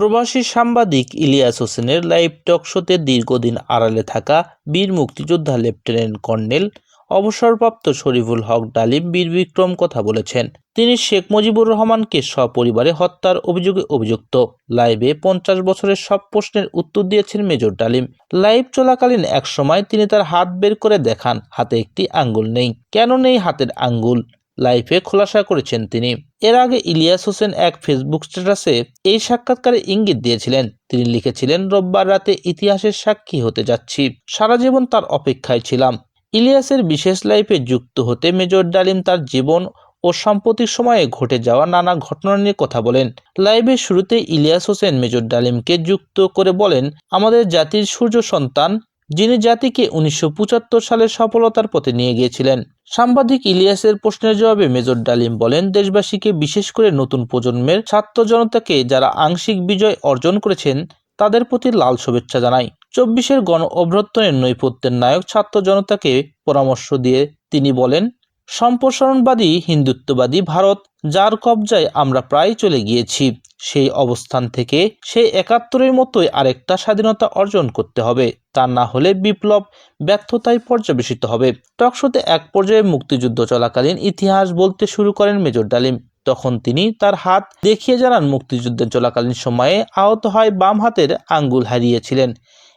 প্রবাসী সাংবাদিক ইলিয়াস হোসেনের লাইভ টক শোতে দীর্ঘদিন আড়ালে থাকা বীর মুক্তিযোদ্ধা লেফটেন্যান্ট কর্নেল অবসরপ্রাপ্ত শরীফুল হক ডালিম বীর বিক্রম কথা বলেছেন। তিনি শেখ মুজিবুর রহমানকে সপরিবারে হত্যার অভিযোগে অভিযুক্ত। লাইভে পঞ্চাশ বছরের সব প্রশ্নের উত্তর দিয়েছেন মেজর ডালিম। লাইভ চলাকালীন এক সময় তিনি তার হাত বের করে দেখান, হাতে একটি আঙ্গুল নেই। কেন নেই হাতের আঙ্গুল? লাইফে খোলাসা করেছেন তিনি। এর আগে ইলিয়াস হোসেন এক ফেসবুক স্ট্যাটাসে এই সাক্ষাৎকারে ইঙ্গিত দিয়েছিলেন। তিনি লিখেছিলেন, রোববার রাতে ইতিহাসের সাক্ষী হতে যাচ্ছি। সারা জীবন তার অপেক্ষায় ছিলাম। ইলিয়াসের বিশেষ লাইফে যুক্ত হতে মেজর ডালিম তার জীবন ও সাম্প্রতিক সময়ে ঘটে যাওয়া নানা ঘটনা নিয়ে কথা বলেন। লাইভের শুরুতে ইলিয়াস হোসেন মেজর ডালিমকে যুক্ত করে বলেন, আমাদের জাতির সূর্য সন্তান যিনি জাতিকে উনিশশো সালের সফলতার পথে নিয়ে গিয়েছিলেন। সাংবাদিক ইলিয়াসের প্রশ্নের জবাবে মেজর ডালিম বলেন, দেশবাসীকে বিশেষ করে নতুন প্রজন্মের ছাত্র জনতাকে যারা আংশিক বিজয় অর্জন করেছেন, তাদের প্রতি লাল শুভেচ্ছা জানাই। চব্বিশের গণ অভ্যর্থনের নৈপথ্যের নায়ক ছাত্র জনতাকে পরামর্শ দিয়ে তিনি বলেন, সম্প্রসারণবাদী, হিন্দুত্ববাদী ভারত যার কবজায় আমরা প্রায় চলে গিয়েছি, সেই অবস্থান থেকে সেই একাত্তরের মতোই আরেকটা স্বাধীনতা অর্জন করতে হবে। তা না হলে বিপ্লব ব্যর্থতায় পর্যবেসিত হবে। টকশোতে এক পর্যায়ে মুক্তিযুদ্ধ চলাকালীন ইতিহাস বলতে শুরু করেন মেজর ডালিম। তখন তিনি তার হাত দেখিয়ে জানান, মুক্তিযুদ্ধের চলাকালীন সময়ে আহত হয় বাম হাতের আঙ্গুল হারিয়েছিলেন।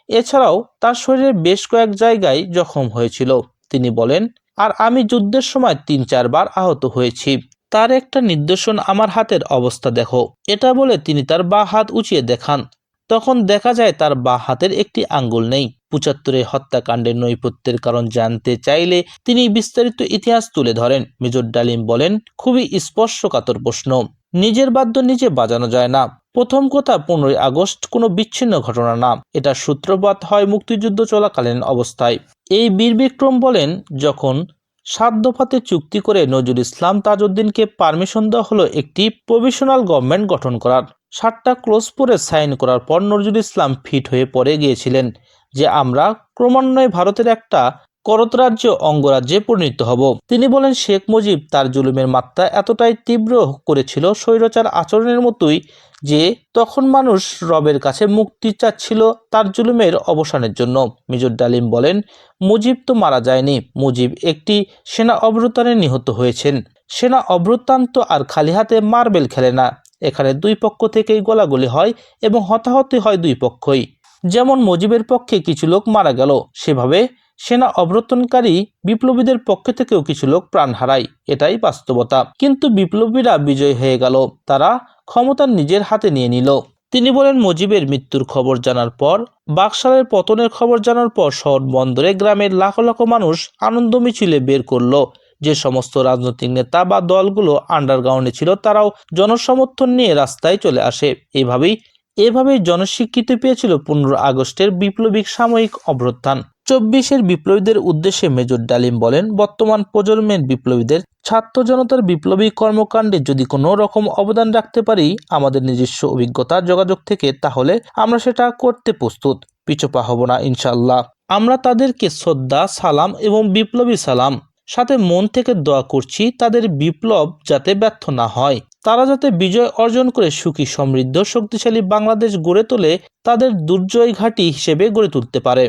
এছাড়াও তার শরীরে বেশ কয়েক জায়গায় জখম হয়েছিল। তিনি বলেন, আর আমি যুদ্ধের সময় তিন চারবার আহত হয়েছি। তার একটা নির্দেশন আমার হাতের অবস্থা দেখো। এটা বলে তিনি তার বা হাত উঁচিয়ে দেখান। তখন দেখা যায় তার বা হাতের একটি আঙ্গুল নেই। পঁচাত্তরে হত্যাকাণ্ডের নৈপথ্যের কারণ জানতে চাইলে তিনি বিস্তারিত ইতিহাস তুলে ধরেন। মেজর ডালিম বলেন, খুবই স্পর্শকাতর প্রশ্ন। নিজের বাদ্য নিজে বাজানো যায় না। প্রথম কথা, পনেরোই আগস্ট কোনো বিচ্ছিন্ন ঘটনা না। এটা সূত্রপাত হয় মুক্তিযুদ্ধ চলাকালীন অবস্থায়। এই বীর বিক্রম বলেন, যখন সাত দফাতে চুক্তি করে নজরুল ইসলাম তাজউদ্দিনকে পারমিশন দেওয়া হলো একটি প্রভিশনাল গভর্নমেন্ট গঠন করার। সাতটা ক্লোজ পরে সাইন করার পর নজরুল ইসলাম ফিট হয়ে পড়ে গিয়েছিলেন, যে আমরা ক্রমান্বয়ে ভারতের একটা করতরাজ্য অঙ্গরাজ্যে পরিণত হব। তিনি বলেন, শেখ মুজিব তার জুলুমের মাত্রা এতটাই তীব্র করেছিল স্বৈরচার আচরণের মতোই যে তখন মানুষ রবের কাছে মুক্তি চাচ্ছিল তার জুলুমের অবসানের জন্য। মেজর ডালিম বলেন, মুজিব তো মারা যায়নি। মুজিব একটি সেনা অভ্যুত্থানে নিহত হয়েছেন। সেনা অভ্যুত্থান তো আর খালি হাতে মার্বেল খেলে না। এখানে দুই পক্ষ থেকেই গোলাগুলি হয় এবং হতাহতি হয় দুই পক্ষই। যেমন মুজিবের পক্ষে কিছু লোক মারা গেল, সেভাবে সেনা অভ্যর্থনকারী বিপ্লবীদের পক্ষ থেকেও কিছু লোক প্রাণ হারায়, এটাই বাস্তবতা। কিন্তু বিপ্লবীরা বিজয় হয়ে গেল, তারা ক্ষমতা নিজের হাতে নিয়ে নিল। তিনি বলেন, মুজিবের মৃত্যুর খবর জানার পর, বাকশালের পতনের খবর জানার পর শহর বন্দরে গ্রামের লাখ লাখ মানুষ আনন্দ মিছিলে বের করল। যে সমস্ত রাজনৈতিক নেতা বা দলগুলো আন্ডারগ্রাউন্ডে ছিল, তারাও জনসমর্থন নিয়ে রাস্তায় চলে আসে। এভাবেই এভাবেই জনস্বীকৃতি পেয়েছিল পনেরো আগস্টের বিপ্লবিক সাময়িক অভ্যুত্থান। চব্বিশের বিপ্লবীদের উদ্দেশ্যে মেজর ডালিম বলেন, বর্তমান প্রজন্মের বিপ্লবীদের ছাত্র জনতার বিপ্লবী কর্মকাণ্ডে যদি কোনো রকম অবদান রাখতে পারি, আমাদের নিজস্ব অভিজ্ঞতা, যোগাযোগ থেকে, তাহলে আমরা সেটা করতে প্রস্তুত। পিছপা হব না ইনশাল্লাহ আমরা তাদেরকে শ্রদ্ধা, সালাম এবং বিপ্লবী সালাম, সাথে মন থেকে দোয়া করছি, তাদের বিপ্লব যাতে ব্যর্থ না হয়। তারা যাতে বিজয় অর্জন করে সুখী, সমৃদ্ধ, শক্তিশালী বাংলাদেশ গড়ে তোলে, তাদের দুর্জয় ঘাঁটি হিসেবে গড়ে তুলতে পারে।